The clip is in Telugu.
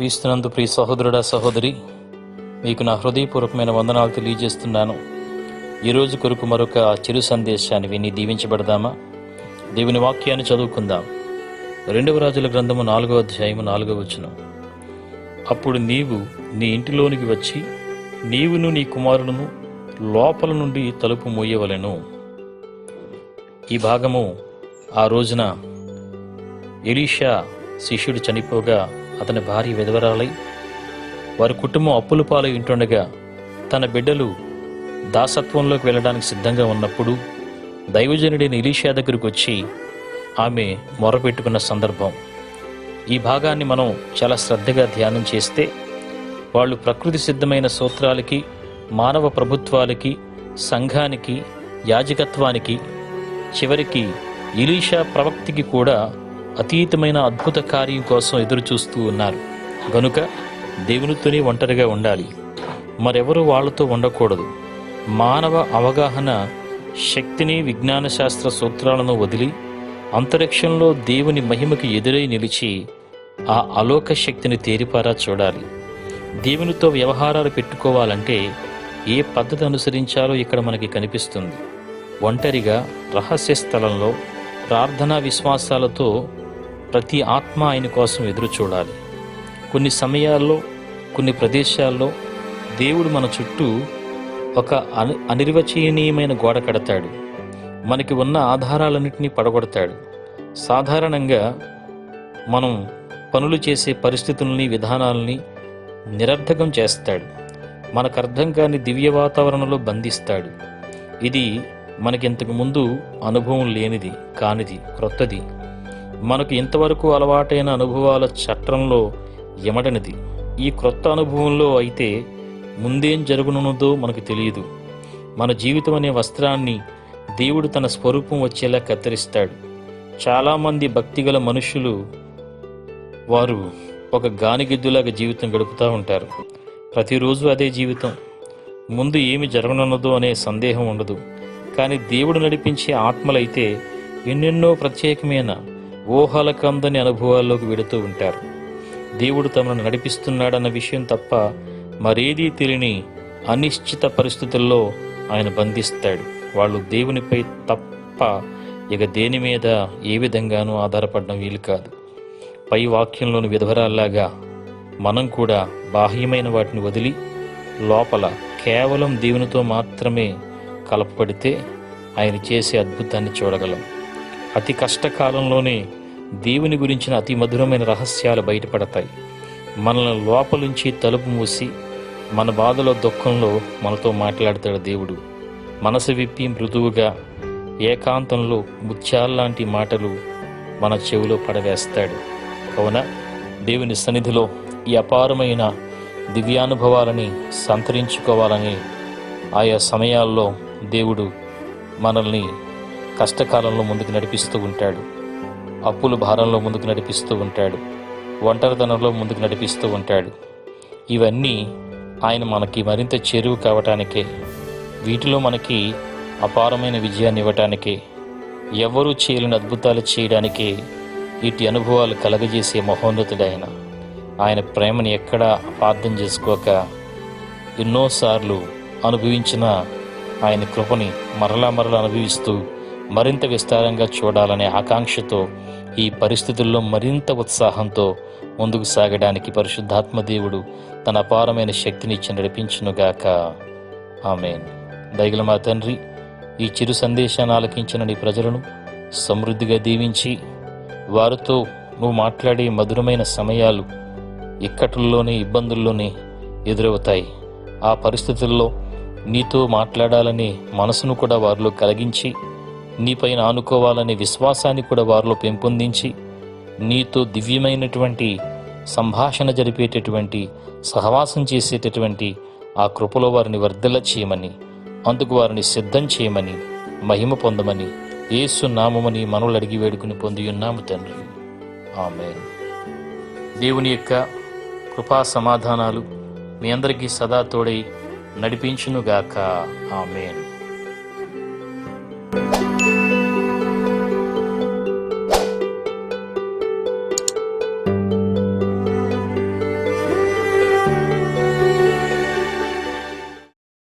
క్రీస్తునందు ప్రియ సహోదరుడా సహోదరి మీకు నా హృదయపూర్వకమైన వందనాలు తెలియజేస్తున్నాను. ఈరోజు కొరకు మరొక చిరు సందేశాన్ని విని దీవించబడదామా? దేవుని వాక్యాన్ని చదువుకుందాం. రెండవ రాజుల గ్రంథము నాలుగవ అధ్యాయము నాలుగవ వచనం. అప్పుడు నీవు నీ ఇంటిలోనికి వచ్చి నీవును నీ కుమారుడును లోపల నుండి తలుపు మూయవలెను. ఈ భాగము ఆ రోజున ఎలీషా శిష్యుడు చనిపోగా అతని భార్య విధవరాలై వారి కుటుంబం అప్పుల పాలై ఉంటుండగా తన బిడ్డలు దాసత్వంలోకి వెళ్ళడానికి సిద్ధంగా ఉన్నప్పుడు దైవజనుడైన ఇలీషా దగ్గరకు వచ్చి ఆమె మొరపెట్టుకున్న సందర్భం. ఈ భాగాన్ని మనం చాలా శ్రద్ధగా ధ్యానం చేస్తే వాళ్ళు ప్రకృతి సిద్ధమైన సూత్రాలకి మానవ ప్రభుత్వాలకి సంఘానికి యాజకత్వానికి చివరికి ఇలీషా ప్రవక్తికి కూడా అతీతమైన అద్భుత కార్యం కోసం ఎదురుచూస్తూ ఉన్నారు. గనుక దేవునితోనే ఒంటరిగా ఉండాలి. మరెవరు వాళ్ళతో ఉండకూడదు. మానవ అవగాహన శక్తిని విజ్ఞాన శాస్త్ర సూత్రాలను వదిలి అంతరిక్షంలో దేవుని మహిమకి ఎదురై నిలిచి ఆ అలోక శక్తిని తేరిపారా చూడాలి. దేవునితో వ్యవహారాలు పెట్టుకోవాలంటే ఏ పద్ధతి అనుసరించాలో ఇక్కడ మనకి కనిపిస్తుంది. ఒంటరిగా రహస్య స్థలంలో ప్రార్థనా విశ్వాసాలతో ప్రతి ఆత్మ ఆయన కోసం ఎదురు చూడాలి. కొన్ని సమయాల్లో కొన్ని ప్రదేశాల్లో దేవుడు మన చుట్టూ ఒక అని అనిర్వచనీయమైన గోడ కడతాడు. మనకి ఉన్న ఆధారాలన్నింటినీ పడగొడతాడు. సాధారణంగా మనం పనులు చేసే పరిస్థితుల్ని విధానాలని నిరర్ధకం చేస్తాడు. మనకు అర్థం కాని దివ్య వాతావరణంలో బంధిస్తాడు. ఇది మనకి ఇంతకు ముందు అనుభవం లేనిది కానిది క్రొత్తది. మనకు ఇంతవరకు అలవాటైన అనుభవాల చట్రంలో ఎమడనిది ఈ క్రొత్త అనుభవంలో అయితే ముందేం జరుగునున్నదో మనకు తెలియదు. మన జీవితం అనే వస్త్రాన్ని దేవుడు తన స్వరూపం వచ్చేలా కత్తిరిస్తాడు. చాలామంది భక్తిగల మనుషులు వారు ఒక గానిగిద్దులాగా జీవితం గడుపుతూ ఉంటారు. ప్రతిరోజు అదే జీవితం. ముందు ఏమి జరగనున్నదో అనే సందేహం ఉండదు. కానీ దేవుడు నడిపించే ఆత్మలైతే ఎన్నెన్నో ప్రత్యేకమైన ఊహలకందని అనుభవాల్లోకి వెడుతూ ఉంటారు. దేవుడు తమను నడిపిస్తున్నాడన్న విషయం తప్ప మరేదీ తెలియని అనిశ్చిత పరిస్థితుల్లో ఆయన బంధిస్తాడు. వాళ్ళు దేవునిపై తప్ప ఇక దేని మీద ఏ విధంగానూ ఆధారపడడం వీలు కాదు. పై వాక్యంలోని విధవరాల్లాగా మనం కూడా బాహ్యమైన వాటిని వదిలి లోపల కేవలం దేవునితో మాత్రమే కలపబడితే ఆయన చేసే అద్భుతాన్ని చూడగలం. అతి కష్టకాలంలోనే దేవుని గురించిన అతి మధురమైన రహస్యాలు బయటపడతాయి. మనల్ని లోపలుంచి తలుపు మూసి మన బాధలో దుఃఖంలో మనతో మాట్లాడతాడు దేవుడు. మనసు విప్పి మృదువుగా ఏకాంతంలో ముత్యాల్లాంటి మాటలు మన చెవిలో పడవేస్తాడు. కావున దేవుని సన్నిధిలో ఈ అపారమైన దివ్యానుభవాలని సంతరించుకోవాలని ఆయా సమయాల్లో దేవుడు మనల్ని కష్టకాలంలో ముందుకు నడిపిస్తూ ఉంటాడు. అప్పుల భారంలో ముందుకు నడిపిస్తూ ఉంటాడు. ఒంటరితనంలో ముందుకు నడిపిస్తూ ఉంటాడు. ఇవన్నీ ఆయన మనకి మరింత చేరువు కావటానికే వీటిలో మనకి అపారమైన విజయాన్ని ఇవ్వటానికే ఎవరూ చేయలేని అద్భుతాలు చేయడానికే ఇటు అనుభవాలు కలగజేసే మహోన్నతుడైన ఆయన ప్రేమని ఎక్కడా అపార్థం చేసుకోక ఎన్నోసార్లు అనుభవించిన ఆయన కృపని మరలా మరలా అనుభవిస్తూ మరింత విస్తారంగా చూడాలనే ఆకాంక్షతో ఈ పరిస్థితుల్లో మరింత ఉత్సాహంతో ముందుకు సాగడానికి పరిశుద్ధాత్మదేవుడు తన అపారమైన శక్తిని ఇచ్చి నడిపించునుగాక. ఆమెన్. దైగల మా తండ్రి ఈ చిరు సందేశాన్ని ఆలకించిన నీ ప్రజలను సమృద్ధిగా దీవించి వారితో నువ్వు మాట్లాడే మధురమైన సమయాలు ఇక్కట్లలోనే ఇబ్బందుల్లోనే ఎదురవుతాయి. ఆ పరిస్థితుల్లో నీతో మాట్లాడాలనే మనసును కూడా వారిలో కలిగించి నీపైన ఆనుకోవాలనే విశ్వాసాన్ని కూడా వారిలో పెంపొందించి నీతో దివ్యమైనటువంటి సంభాషణ జరిపేటటువంటి సహవాసం చేసేటటువంటి ఆ కృపలో వారిని వర్ధల చేయమని అందుకు వారిని సిద్ధం చేయమని మహిమ పొందమని ఏసు నామమని మనవులు అడిగి వేడుకుని పొంది ఉన్నాము తండ్రి. ఆమె దేవుని యొక్క కృపా సమాధానాలు మీ అందరికీ సదా తోడై నడిపించునుగాక. ఆమెను.